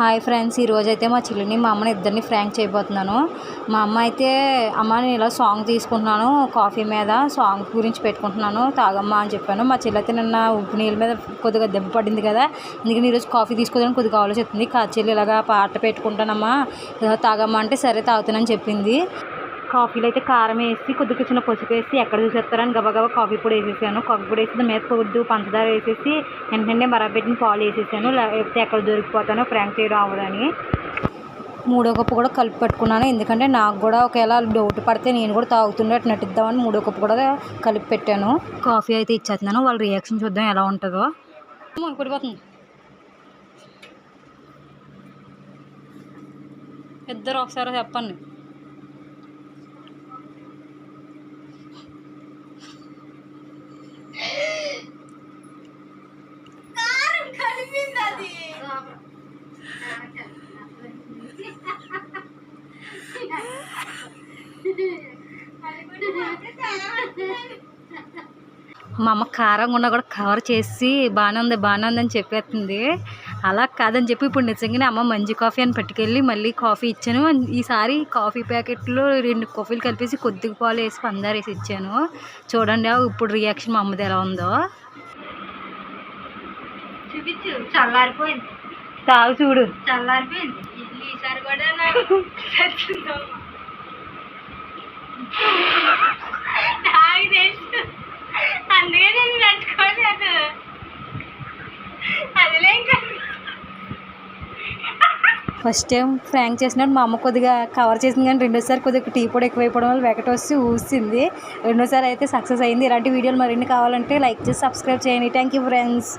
Hi friends ఈరోజు అయితే మా చెల్లిని మా అమ్మని ఇద్దరిని ఫ్రాంక్ చేయబోతున్నాను. మా అమ్మ అయితే అమ్మ నేను ఇలా సాంగ్ తీసుకుంటున్నాను కాఫీ మీద సాంగ్ గురించి పెట్టుకుంటున్నాను తాగమ్మా అని చెప్పాను. మా చెల్లి అయితే నిన్న ఉప్పు నీళ్ళ మీద కొద్దిగా దెబ్బ పడింది కదా అందుకని ఈరోజు కాఫీ తీసుకోదని కొద్దిగా ఆలోచిస్తుంది. కా చెల్లి ఇలాగా పాట పెట్టుకుంటానమ్మా తాగమ్మా అంటే సరే తాగుతానని చెప్పింది. కాఫీలో అయితే కారం వేసి కొద్దిగా చిన్న పసుపు వేసి ఎక్కడ చూసేస్తారని గబగబా కాఫీ పొడి వేసేసాను. కాఫీ పొడి వేసి మీద కొద్దు పంచదార వేసేసి వెంటనే మరబెట్టిన పాలు వేసేసాను. లేకపోతే ఎక్కడ దొరికిపోతానో ఫ్రాంక్ చేయడం అవ్వదని. మూడో కప్పు కూడా కలిపి పెట్టుకున్నాను. ఎందుకంటే నాకు కూడా ఒకవేళ డౌట్ పడితే నేను కూడా తాగుతున్నట్టు నటిద్దామని మూడో కప్పు కూడా కలిపి పెట్టాను. కాఫీ అయితే ఇచ్చేస్తున్నాను. వాళ్ళ రియాక్షన్ చూద్దాం ఎలా ఉంటుందో. పడిపోతుంది ఇద్దరు ఒకసారి చెప్పండి. మా అమ్మ కారంగా ఉన్నా కూడా కవర్ చేసి బాగానే ఉంది బాగానే ఉంది అని చెప్పేస్తుంది. అలా కాదని చెప్పి ఇప్పుడు నిజంగానే అమ్మ మంచి కాఫీ అని పట్టుకెళ్ళి మళ్ళీ కాఫీ ఇచ్చాను. ఈసారి కాఫీ ప్యాకెట్లో రెండు కాఫీలు కలిపేసి కొద్దిగా పాలు వేసి పందారు వేసి ఇచ్చాను. చూడండి ఇప్పుడు రియాక్షన్ మా అమ్మది ఎలా ఉందో. చూపించు చల్లారిపోయింది. తాగు చూడు. చల్లారిపోయింది. ఈసారి కూడా నాకు. నాకు తెలుసు. అందుకే నేను నడుచుకోలేదు అదిలే ఇంకా. ఫస్ట్ టైం ఫ్రాంక్ చేసినప్పుడు మా అమ్మ కొద్దిగా కవర్ చేసింది కానీ రెండోసారి కొద్దిగా టీ పొడి ఎక్కువైపోవడం వల్ల వెకట వచ్చి ఊసింది. రెండోసారి అయితే సక్సెస్ అయింది. ఇలాంటి వీడియోలు మరిన్ని కావాలంటే లైక్ చేసి సబ్స్క్రైబ్ చేయండి. Thank you friends